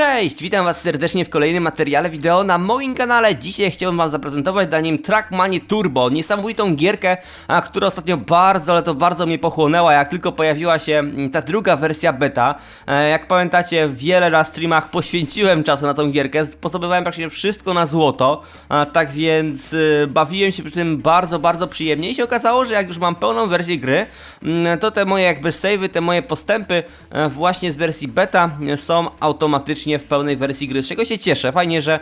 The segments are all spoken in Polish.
Cześć, witam was serdecznie w kolejnym materiale wideo na moim kanale. Dzisiaj chciałbym wam zaprezentować daniem Trackmanie Turbo, niesamowitą gierkę, a, która ostatnio bardzo, ale to bardzo mnie pochłonęła, jak tylko pojawiła się mm, ta druga wersja beta. E, jak pamiętacie, wiele na streamach poświęciłem czasu na tą gierkę, zdobywałem praktycznie wszystko na złoto, a, tak więc y, bawiłem się przy tym bardzo, bardzo przyjemnie i się okazało, że jak już mam pełną wersję gry, mm, to te moje jakby savey, te moje postępy e, właśnie z wersji beta e, są automatycznie w pełnej wersji gry, z czego się cieszę. Fajnie, że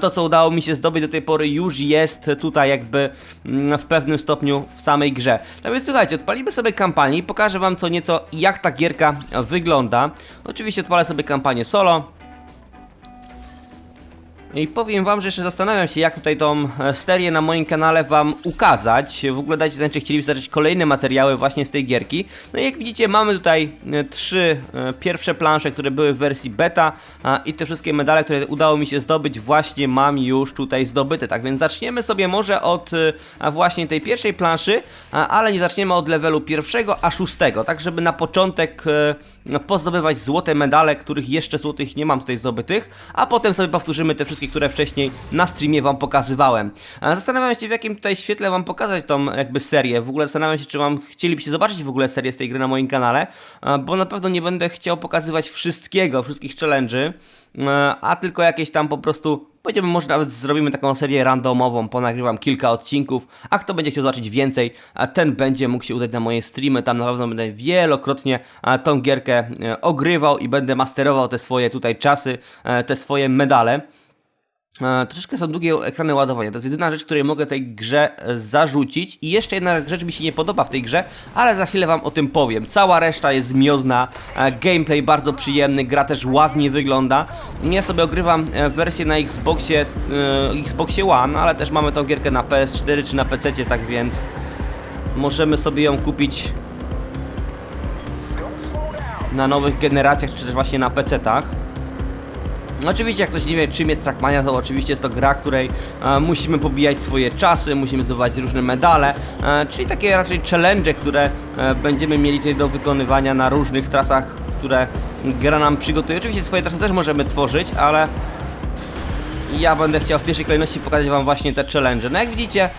to co udało mi się zdobyć do tej pory już jest tutaj jakby mm, w pewnym stopniu w samej grze. Tak więc słuchajcie, odpalimy sobie kampanię i pokażę wam co nieco jak ta gierka wygląda. Oczywiście odpalę sobie kampanię solo. I powiem wam, że jeszcze zastanawiam się, jak tutaj tą e, serię na moim kanale wam ukazać. W ogóle dajcie znać, czy chcielibyście zobaczyć kolejne materiały właśnie z tej gierki. No i jak widzicie, mamy tutaj e, trzy e, pierwsze plansze, które były w wersji beta i te wszystkie medale, które udało mi się zdobyć, właśnie mam już tutaj zdobyte. Tak więc zaczniemy sobie może od właśnie tej pierwszej planszy, ale nie zaczniemy od levelu pierwszego a szóstego, tak żeby na początek no, pozdobywać złote medale, których jeszcze złotych nie mam tutaj zdobytych, a potem sobie powtórzymy te wszystkie, które wcześniej na streamie wam pokazywałem. Zastanawiam się w jakim tutaj świetle wam pokazać tą jakby serię. W ogóle zastanawiam się, czy wam chcielibyście zobaczyć w ogóle serię z tej gry na moim kanale, bo na pewno nie będę chciał pokazywać wszystkiego, wszystkich challenge'y, a tylko jakieś tam po prostu Powiedziałbym, może nawet zrobimy taką serię randomową, ponagrywam kilka odcinków, a kto będzie chciał zobaczyć więcej, ten będzie mógł się udać na moje streamy, tam na pewno będę wielokrotnie tą gierkę e, ogrywał i będę masterował te swoje tutaj czasy, e, te swoje medale. E, Troszeczkę są długie ekrany ładowania. To jest jedyna rzecz, której mogę tej grze e, zarzucić. I jeszcze jedna rzecz mi się nie podoba w tej grze, ale za chwilę Wam o tym powiem. Cała reszta jest miodna, e, gameplay bardzo przyjemny, gra też ładnie wygląda. Ja sobie ogrywam wersję na Xboxie, Xboxie One, ale też mamy tą gierkę na PS4 czy na PC, tak więc możemy sobie ją kupić na nowych generacjach, czy też właśnie na PC-tach. No Oczywiście, jak ktoś nie wie, czym jest Trackmania, to oczywiście jest to gra, której e, musimy pobijać swoje czasy, musimy zdobywać różne medale, e, czyli takie raczej challenge, które e, będziemy mieli tutaj do wykonywania na różnych trasach, które gra nam przygotuje. Oczywiście swoje trasy też możemy tworzyć, ale ja będę chciał w pierwszej kolejności pokazać wam właśnie te challenge. No jak widzicie,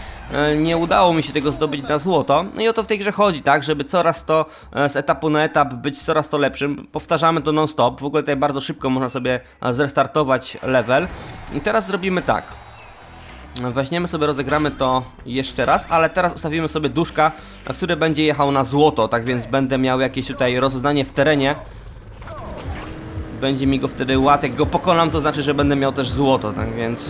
nie udało mi się tego zdobyć na złoto. No i o to w tej grze chodzi, tak? Żeby coraz to e, z etapu na etap być coraz to lepszym. Powtarzamy to non-stop. W ogóle tutaj bardzo szybko można sobie e, zrestartować level. I teraz zrobimy tak. Weźmiemy sobie, rozegramy to jeszcze raz, ale teraz ustawimy sobie duszka, e, który będzie jechał na złoto, tak więc będę miał jakieś tutaj rozeznanie w terenie. Będzie mi go wtedy ład, jak go pokonam, to znaczy, że będę miał też złoto, tak więc...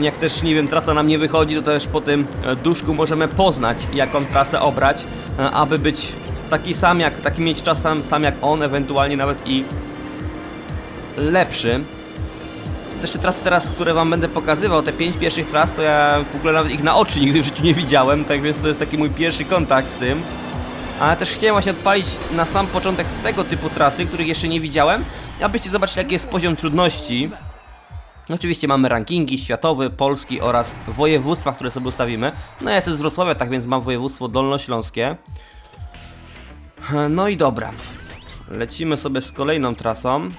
Jak też, nie wiem, trasa nam nie wychodzi, to też po tym e, duszku możemy poznać, jaką trasę obrać, e, aby być taki sam jak, taki mieć czas sam, sam jak on, ewentualnie nawet i lepszy. Też te trasy teraz, które wam będę pokazywał, te pięć pierwszych tras, to ja w ogóle nawet ich na oczy nigdy w życiu nie widziałem, tak więc to jest taki mój pierwszy kontakt z tym. Ale też chciałem właśnie odpalić na sam początek tego typu trasy, których jeszcze nie widziałem, abyście zobaczyli jaki jest poziom trudności. Oczywiście mamy rankingi światowy, polski oraz województwa, które sobie ustawimy. No ja jestem z Wrocławia, tak więc mam województwo dolnośląskie. No i dobra. Lecimy sobie z kolejną trasą.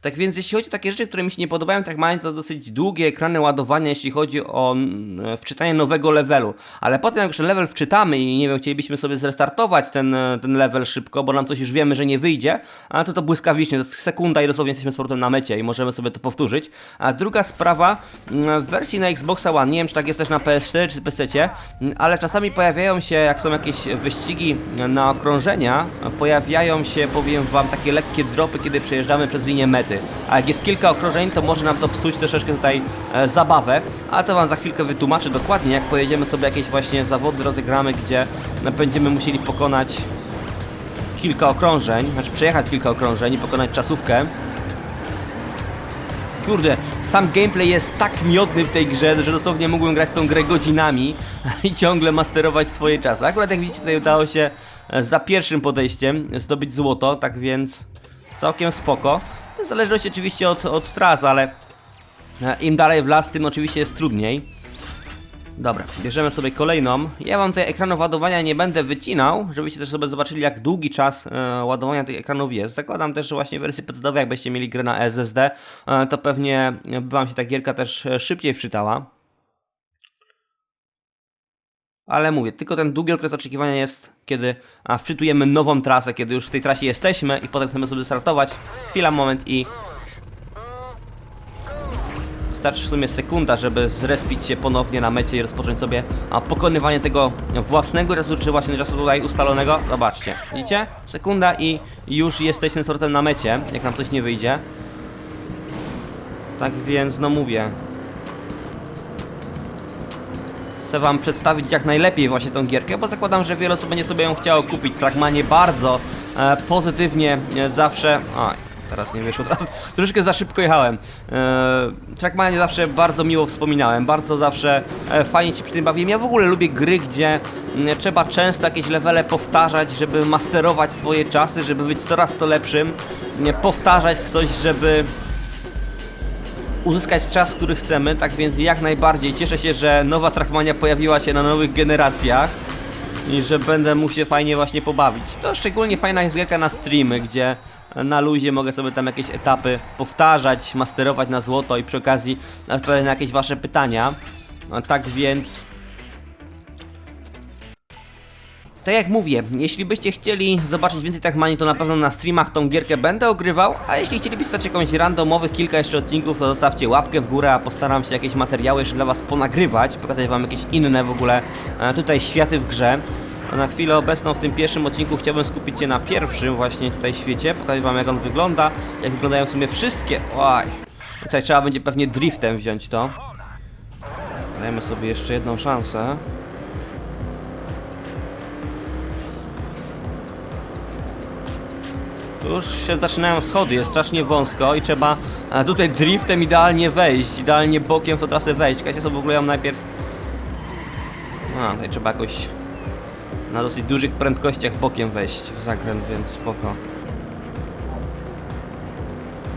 Tak więc jeśli chodzi o takie rzeczy, które mi się nie podobają, tak mają to dosyć długie ekrany ładowania, jeśli chodzi o mm, wczytanie nowego levelu. Ale potem jak już level wczytamy i nie wiem, chcielibyśmy sobie zrestartować ten, e, ten level szybko, bo nam coś już wiemy, że nie wyjdzie, a to to błyskawicznie, sekunda i dosłownie jesteśmy z powrotem na mecie i możemy sobie to powtórzyć. A druga sprawa, mm, w wersji na Xboxa One, nie wiem czy tak jest też na PS4 czy PC, mm, ale czasami pojawiają się, jak są jakieś wyścigi na okrążenia, pojawiają się, powiem wam, takie lekkie dropy, kiedy przejeżdżamy przez linię mety. A jak jest kilka okrążeń, to może nam to psuć troszeczkę tutaj e, zabawę, ale to wam za chwilkę wytłumaczę dokładnie, jak pojedziemy sobie jakieś właśnie zawody rozegramy, gdzie no, będziemy musieli pokonać kilka okrążeń, znaczy przejechać kilka okrążeń i pokonać czasówkę. Kurde, sam gameplay jest tak miodny w tej grze, że dosłownie mógłbym grać tą grę godzinami i ciągle masterować swoje czasy. Akurat jak widzicie tutaj udało się e, za pierwszym podejściem zdobyć złoto, tak więc całkiem spoko. W zależności oczywiście od, od tras, ale e, im dalej w las, tym oczywiście jest trudniej. Dobra, bierzemy sobie kolejną. Ja wam tutaj ekranu ładowania nie będę wycinał, żebyście też sobie zobaczyli jak długi czas e, ładowania tych ekranów jest. Zakładam też, że właśnie w wersji pc jak byście mieli grę na SSD, e, to pewnie by wam się ta gierka też e, szybciej wczytała. Ale mówię, tylko ten długi okres oczekiwania jest, kiedy a, wczytujemy nową trasę, kiedy już w tej trasie jesteśmy i potem chcemy sobie startować. Chwila, moment i Wystarczy w sumie sekunda, żeby zrespić się ponownie na mecie i rozpocząć sobie a, pokonywanie tego własnego czy właśnie czasu tutaj ustalonego. Zobaczcie, widzicie? Sekunda i już jesteśmy z powrotem na mecie, jak nam coś nie wyjdzie. Tak więc, no mówię. Chcę wam przedstawić jak najlepiej właśnie tą gierkę, bo zakładam, że wiele osób będzie sobie ją chciało kupić. Trackmanie bardzo e, pozytywnie e, zawsze... Oj, teraz nie wyszło, teraz troszeczkę za szybko jechałem. E, Trackmanie zawsze bardzo miło wspominałem, bardzo zawsze e, fajnie się przy tym bawiłem. Ja w ogóle lubię gry, gdzie trzeba często jakieś levele powtarzać, żeby masterować swoje czasy, żeby być coraz to lepszym. Nie powtarzać coś, żeby uzyskać czas, który chcemy, tak więc jak najbardziej cieszę się, że nowa Trackmania pojawiła się na nowych generacjach i że będę mógł się fajnie właśnie pobawić. To szczególnie fajna jest gierka na streamy, gdzie na luzie mogę sobie tam jakieś etapy powtarzać, masterować na złoto i przy okazji odpowiadać na jakieś wasze pytania. A Tak więc tak jak mówię, jeśli byście chcieli zobaczyć więcej Trackmanii, to na pewno na streamach tą gierkę będę ogrywał, a jeśli chcielibyście stać jakąś randomowych kilka jeszcze odcinków, to zostawcie łapkę w górę, a postaram się jakieś materiały jeszcze dla was ponagrywać, pokazać wam jakieś inne w ogóle e, tutaj światy w grze. Na chwilę obecną w tym pierwszym odcinku chciałbym skupić się na pierwszym właśnie tutaj świecie, pokazać wam jak on wygląda, jak wyglądają w sumie wszystkie... Oj, tutaj trzeba będzie pewnie driftem wziąć to. Dajmy sobie jeszcze jedną szansę. Już się zaczynają schody, jest strasznie wąsko i trzeba e, tutaj driftem idealnie wejść, idealnie bokiem w tę trasę wejść. Czekajcie sobie w ogóle ją najpierw... A, tutaj trzeba jakoś na dosyć dużych prędkościach bokiem wejść w zakręt, więc spoko.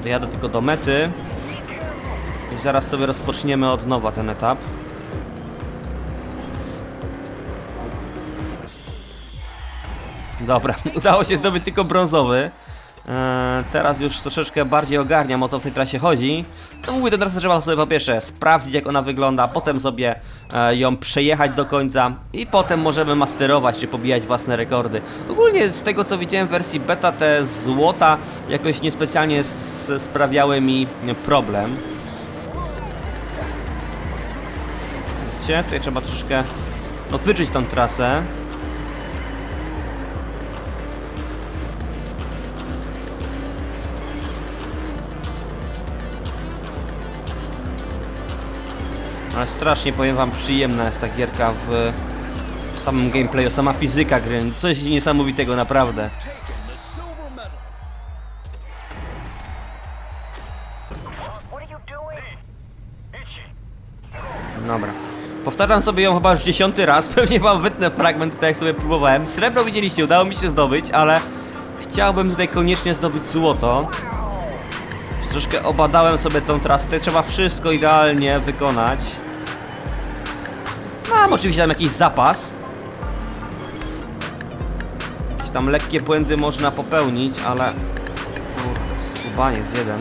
Dojadę tylko do mety i zaraz sobie rozpoczniemy od nowa ten etap. Dobra, udało się zdobyć tylko brązowy. Eee, teraz już troszeczkę bardziej ogarniam o co w tej trasie chodzi. No mówię, to teraz trzeba sobie po pierwsze sprawdzić jak ona wygląda, potem sobie e, ją przejechać do końca i potem możemy masterować czy pobijać własne rekordy. Ogólnie z tego co widziałem w wersji beta te złota jakoś niespecjalnie sprawiały mi problem. Tutaj trzeba troszeczkę wyczuć tą trasę. Ale strasznie powiem wam przyjemna jest ta gierka w, w samym gameplayu, sama fizyka gry, coś niesamowitego naprawdę. Dobra. Powtarzam sobie ją chyba już dziesiąty raz, pewnie wam wytnę fragment tak jak sobie próbowałem. Srebro widzieliście, udało mi się zdobyć, ale chciałbym tutaj koniecznie zdobyć złoto. Troszkę obadałem sobie tą trasę, tutaj trzeba wszystko idealnie wykonać. Mam oczywiście tam jakiś zapas. Jakieś tam lekkie błędy można popełnić, ale... Skubaniec jeden.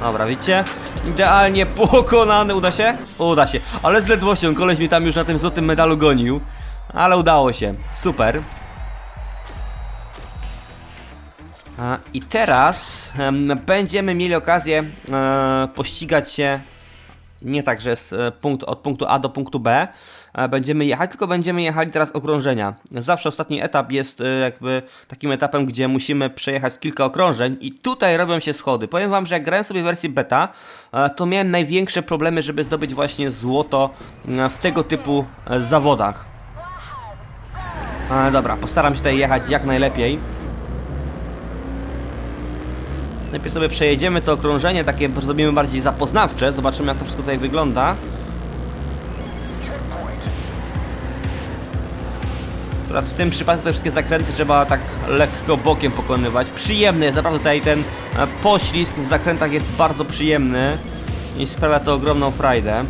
Dobra, widzicie? Idealnie pokonany, uda się? Uda się, ale z ledwością, koleś mnie tam już na tym złotym medalu gonił. Ale udało się, super. I teraz em, będziemy mieli okazję e, pościgać się nie tak, że jest punkt, od punktu A do punktu B e, będziemy jechać, tylko będziemy jechali teraz okrążenia. Zawsze ostatni etap jest e, jakby takim etapem, gdzie musimy przejechać kilka okrążeń i tutaj robią się schody. Powiem wam, że jak grałem sobie w wersji beta, to miałem największe problemy, żeby zdobyć właśnie złoto w tego typu zawodach. Dobra, postaram się tutaj jechać jak najlepiej. Najpierw sobie przejedziemy to okrążenie, takie zrobimy bardziej zapoznawcze, zobaczymy jak to wszystko tutaj wygląda. Akurat w tym przypadku te wszystkie zakręty trzeba tak lekko bokiem pokonywać. Przyjemny jest, naprawdę tutaj ten e, poślizg w zakrętach jest bardzo przyjemny i sprawia to ogromną frajdę.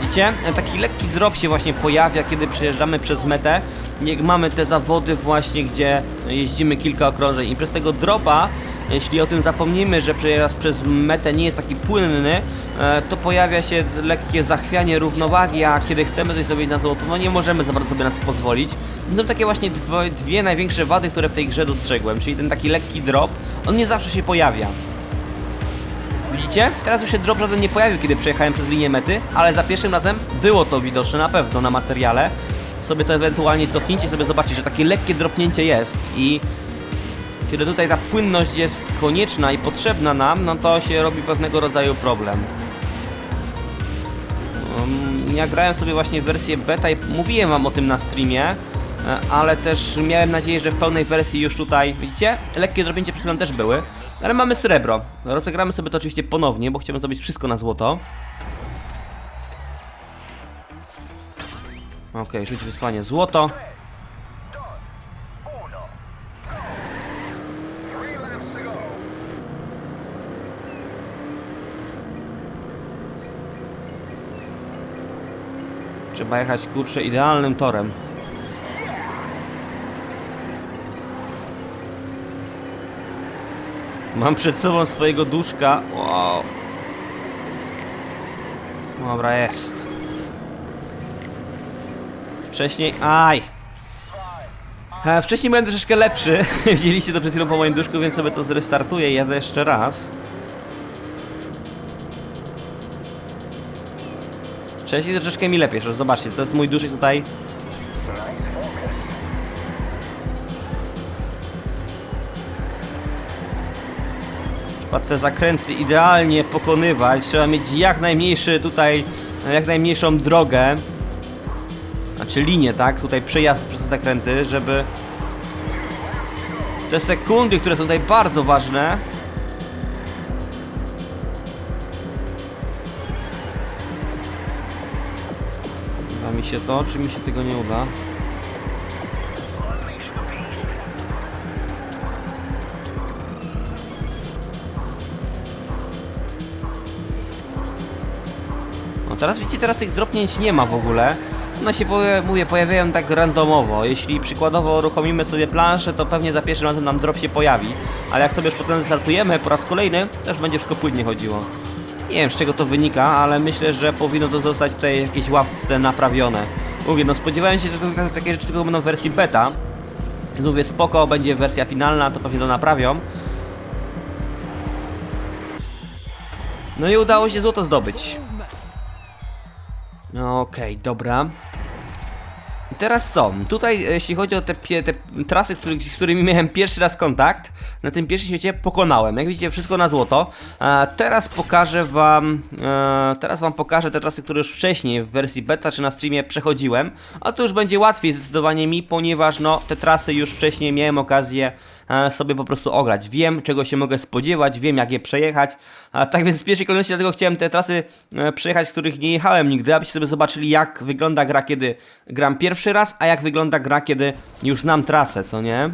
Widzicie? Taki lekki drop się właśnie pojawia, kiedy przejeżdżamy przez metę. Jak mamy te zawody właśnie, gdzie jeździmy kilka okrążeń i przez tego dropa, jeśli o tym zapomnimy, że przejazd przez metę nie jest taki płynny, e, to pojawia się lekkie zachwianie równowagi, a kiedy chcemy coś zdobyć na złoto, no nie możemy za bardzo sobie na to pozwolić. To są takie właśnie dwie, dwie największe wady, które w tej grze dostrzegłem, czyli ten taki lekki drop, on nie zawsze się pojawia. Widzicie? Teraz już się drop żaden nie pojawił, kiedy przejechałem przez linię mety, ale za pierwszym razem było to widoczne na pewno na materiale. Sobie to ewentualnie cofnijcie, sobie zobaczyć, że takie lekkie dropnięcie jest i kiedy tutaj ta płynność jest konieczna i potrzebna nam, no to się robi pewnego rodzaju problem. Um, ja grałem sobie właśnie w wersję beta i mówiłem wam o tym na streamie, e, ale też miałem nadzieję, że w pełnej wersji już tutaj, widzicie? Lekkie dropnięcie przed chwilą też były, ale mamy srebro. Rozegramy sobie to oczywiście ponownie, bo chciałbym zrobić wszystko na złoto. Okej, rzuć wysłanie złoto. Trzeba jechać kurczę idealnym torem. Mam przed sobą swojego duszka. Wow. Dobra, jest. Wcześniej. Aj! E, wcześniej byłem troszeczkę lepszy. Widzieliście to przed chwilą po moim duszku, więc sobie to zrestartuję i jadę jeszcze raz. Wcześniej troszeczkę mi lepiej, że zobaczcie, to jest mój duszek tutaj. Trzeba te zakręty idealnie pokonywać, trzeba mieć jak najmniejszy tutaj, jak najmniejszą drogę. Znaczy linię, tak? Tutaj przejazd przez zakręty, żeby te sekundy, które są tutaj bardzo ważne, Uda mi się to, czy mi się tego nie uda? No teraz widzicie, teraz tych dropnięć nie ma w ogóle. One się, poja- mówię, pojawiają tak randomowo. Jeśli przykładowo uruchomimy sobie planszę, to pewnie za pierwszym razem nam drop się pojawi. Ale jak sobie już potem startujemy po raz kolejny, też będzie wszystko płynnie chodziło. Nie wiem z czego to wynika, ale myślę, że powinno to zostać tutaj jakieś łapce naprawione. Mówię, no spodziewałem się, że to, takie rzeczy tylko będą w wersji beta. Więc mówię, spoko, będzie wersja finalna, to pewnie to naprawią. No i udało się złoto zdobyć. No Okej, dobra. I teraz co? Tutaj e, jeśli chodzi o te, te trasy, których, z którymi miałem pierwszy raz kontakt, na tym pierwszym świecie pokonałem. Jak widzicie, wszystko na złoto. A teraz pokażę wam, e, teraz wam pokażę te trasy, które już wcześniej w wersji beta czy na streamie przechodziłem. A to już będzie łatwiej zdecydowanie mi, ponieważ no te trasy już wcześniej miałem okazję e, sobie po prostu ograć. Wiem, czego się mogę spodziewać, wiem, jak je przejechać. Tak więc w pierwszej kolejności dlatego chciałem te trasy e, przejechać, których nie jechałem nigdy, abyście sobie zobaczyli, jak wygląda gra, kiedy gram pierwszy raz, a jak wygląda gra, kiedy już znam trasę, co nie?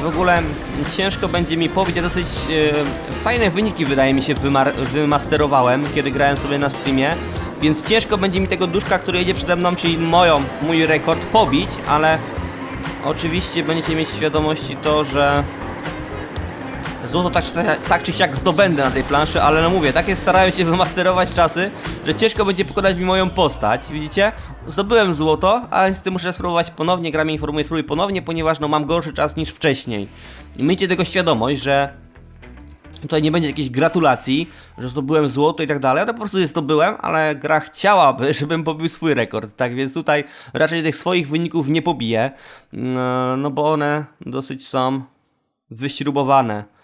W ogóle ciężko będzie mi powiedzieć, dosyć e, fajne wyniki wydaje mi się wymasterowałem, kiedy grałem sobie na streamie, więc ciężko będzie mi tego duszka, który jedzie przede mną, czyli moją, mój rekord pobić, ale oczywiście będziecie mieć świadomości to, że złoto tak, tak czy siak zdobędę na tej planszy, ale no mówię, takie starałem się wymasterować czasy, że ciężko będzie pokonać mi moją postać, widzicie? Zdobyłem złoto, ale niestety muszę spróbować ponownie, gra mnie informuje, spróbuj ponownie, ponieważ no mam gorszy czas niż wcześniej. I miejcie tego świadomość, że tutaj nie będzie jakiejś gratulacji, że zdobyłem złoto i tak dalej, no po prostu je zdobyłem, ale gra chciałaby, żebym pobił swój rekord, tak więc tutaj raczej tych swoich wyników nie pobiję, no, no bo one dosyć są wyśrubowane.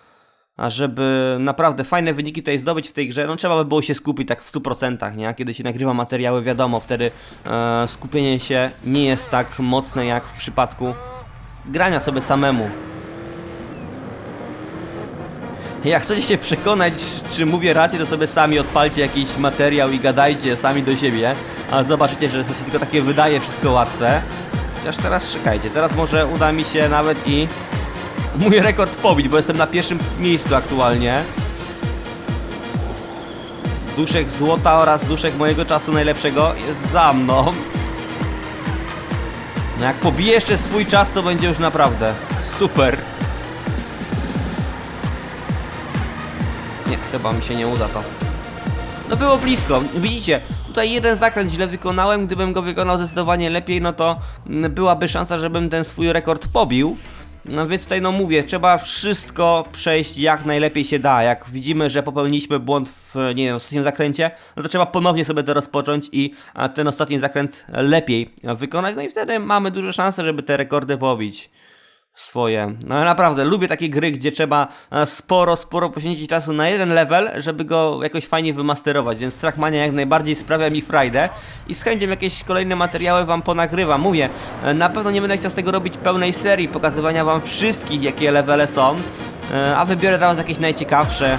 A żeby naprawdę fajne wyniki tutaj zdobyć w tej grze, no trzeba by było się skupić tak w 100%, nie? Kiedy się nagrywa materiały, wiadomo, wtedy e, skupienie się nie jest tak mocne jak w przypadku grania sobie samemu. Jak chcecie się przekonać, czy mówię rację, to sobie sami odpalcie jakiś materiał i gadajcie sami do siebie, a zobaczycie, że to się tylko takie wydaje wszystko łatwe. Chociaż teraz czekajcie, teraz może uda mi się nawet i mój rekord pobić, bo jestem na pierwszym miejscu aktualnie. Duszek złota oraz duszek mojego czasu najlepszego jest za mną. No jak pobiję jeszcze swój czas, to będzie już naprawdę super. Nie, chyba mi się nie uda to. No było blisko. Widzicie, tutaj jeden zakręt źle wykonałem. Gdybym go wykonał zdecydowanie lepiej, no to mm, byłaby szansa, żebym ten swój rekord pobił. No więc tutaj no mówię, trzeba wszystko przejść jak najlepiej się da. Jak widzimy, że popełniliśmy błąd w, nie wiem, ostatnim zakręcie, no to trzeba ponownie sobie to rozpocząć i a, ten ostatni zakręt lepiej wykonać. No i wtedy mamy duże szanse, żeby te rekordy pobić swoje. No naprawdę, lubię takie gry, gdzie trzeba e, sporo, sporo poświęcić czasu na jeden level, żeby go jakoś fajnie wymasterować, więc Trackmania jak najbardziej sprawia mi frajdę i z chęcią jakieś kolejne materiały wam ponagrywam. Mówię, e, na pewno nie będę chciał z tego robić pełnej serii, pokazywania wam wszystkich, jakie levele są, e, a wybiorę was jakieś najciekawsze.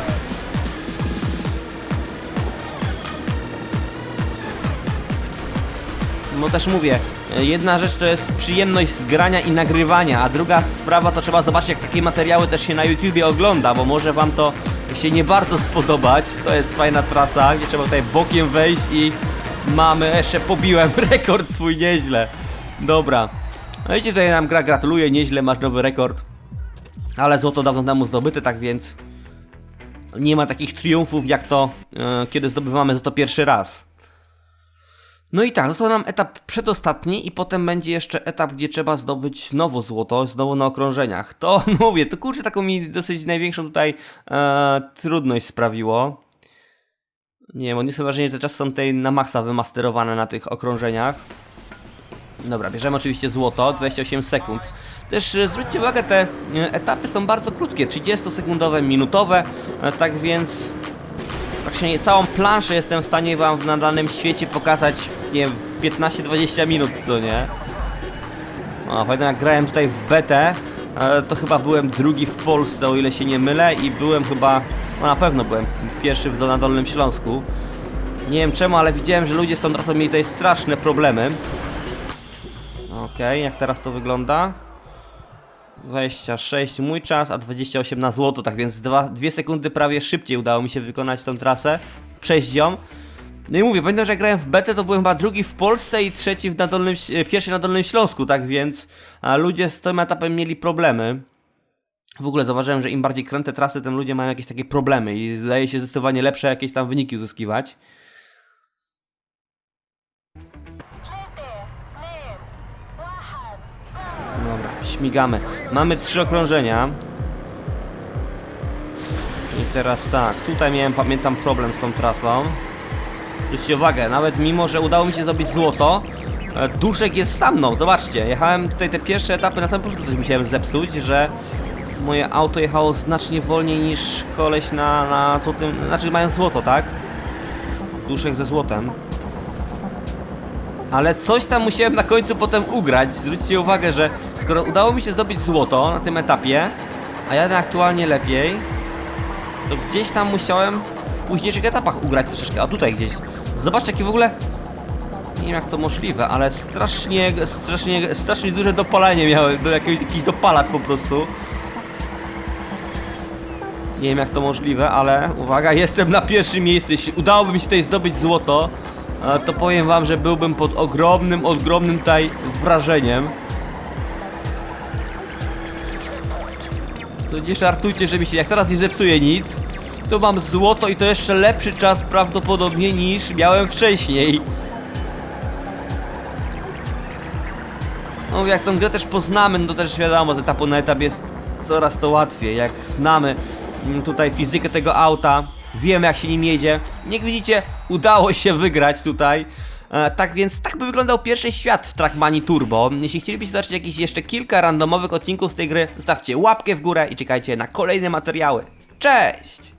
No też mówię, jedna rzecz to jest przyjemność z grania i nagrywania, a druga sprawa to trzeba zobaczyć jak takie materiały też się na YouTubie ogląda, bo może wam to się nie bardzo spodobać. To jest fajna trasa, gdzie trzeba tutaj bokiem wejść i mamy, jeszcze pobiłem rekord swój nieźle. Dobra. No i tutaj nam gra gratuluje, nieźle masz nowy rekord. Ale złoto dawno temu zdobyte, tak więc nie ma takich triumfów jak to, e, kiedy zdobywamy złoto pierwszy raz. No i tak, został nam etap przedostatni i potem będzie jeszcze etap, gdzie trzeba zdobyć znowu złoto, znowu na okrążeniach. To mówię, to kurczę taką mi dosyć największą tutaj e, trudność sprawiło. Nie wiem, odniosłem wrażenie, że te czasy są tutaj na maksa wymasterowane na tych okrążeniach. Dobra, bierzemy oczywiście złoto, 28 sekund. Też e, zwróćcie uwagę, te e, etapy są bardzo krótkie, 30-sekundowe, minutowe, e, tak więc praktycznie całą planszę jestem w stanie wam na danym świecie pokazać, nie wiem, w 15-20 minut, co nie? O, pamiętam jak grałem tutaj w betę, to chyba byłem drugi w Polsce, o ile się nie mylę i byłem chyba, no na pewno byłem pierwszy w, na Dolnym Śląsku. Nie wiem czemu, ale widziałem, że ludzie z tą trasą mieli tutaj straszne problemy. Okej, jak teraz to wygląda? 26 mój czas, a 28 na złoto, tak więc 2 sekundy prawie szybciej udało mi się wykonać tą trasę, przejść ją. No i mówię, pamiętam, że jak grałem w betę, to byłem chyba drugi w Polsce i trzeci w Dolnym, e, pierwszy na Dolnym Śląsku, tak więc ludzie z tym etapem mieli problemy. W ogóle zauważyłem, że im bardziej kręte trasy, tym ludzie mają jakieś takie problemy i zdaje się zdecydowanie lepsze jakieś tam wyniki uzyskiwać. Dobra, śmigamy. Mamy trzy okrążenia. I teraz tak, tutaj miałem, pamiętam, problem z tą trasą. Zwróćcie uwagę, nawet mimo, że udało mi się zdobyć złoto, e, duszek jest za mną, zobaczcie. Jechałem tutaj te pierwsze etapy, na samym początku coś musiałem zepsuć, że moje auto jechało znacznie wolniej niż koleś na, na złotym, znaczy mają złoto, tak? Duszek ze złotem. Ale coś tam musiałem na końcu potem ugrać. Zwróćcie uwagę, że skoro udało mi się zdobyć złoto na tym etapie, a jadę aktualnie lepiej, to gdzieś tam musiałem w późniejszych etapach ugrać troszeczkę. A tutaj gdzieś. Zobaczcie, jakie w ogóle. Nie wiem jak to możliwe, ale strasznie, strasznie, strasznie duże dopalanie miały. Był jakiś, jakiś dopalacz po prostu. Nie wiem jak to możliwe, ale uwaga, jestem na pierwszym miejscu. Jeśli udałoby mi się tutaj zdobyć złoto, to powiem wam, że byłbym pod ogromnym, ogromnym tutaj wrażeniem. To nie żartujcie, że mi się jak teraz nie zepsuje nic, to mam złoto i to jeszcze lepszy czas prawdopodobnie niż miałem wcześniej. No jak tą grę też poznamy, no to też wiadomo, z etapu na etap jest coraz to łatwiej, jak znamy mm, tutaj fizykę tego auta, wiemy jak się nim jedzie. Jak widzicie, udało się wygrać tutaj. E, tak więc tak by wyglądał pierwszy świat w Trackmanii Turbo. Jeśli chcielibyście zobaczyć jakieś jeszcze kilka randomowych odcinków z tej gry, zostawcie łapkę w górę i czekajcie na kolejne materiały. Cześć!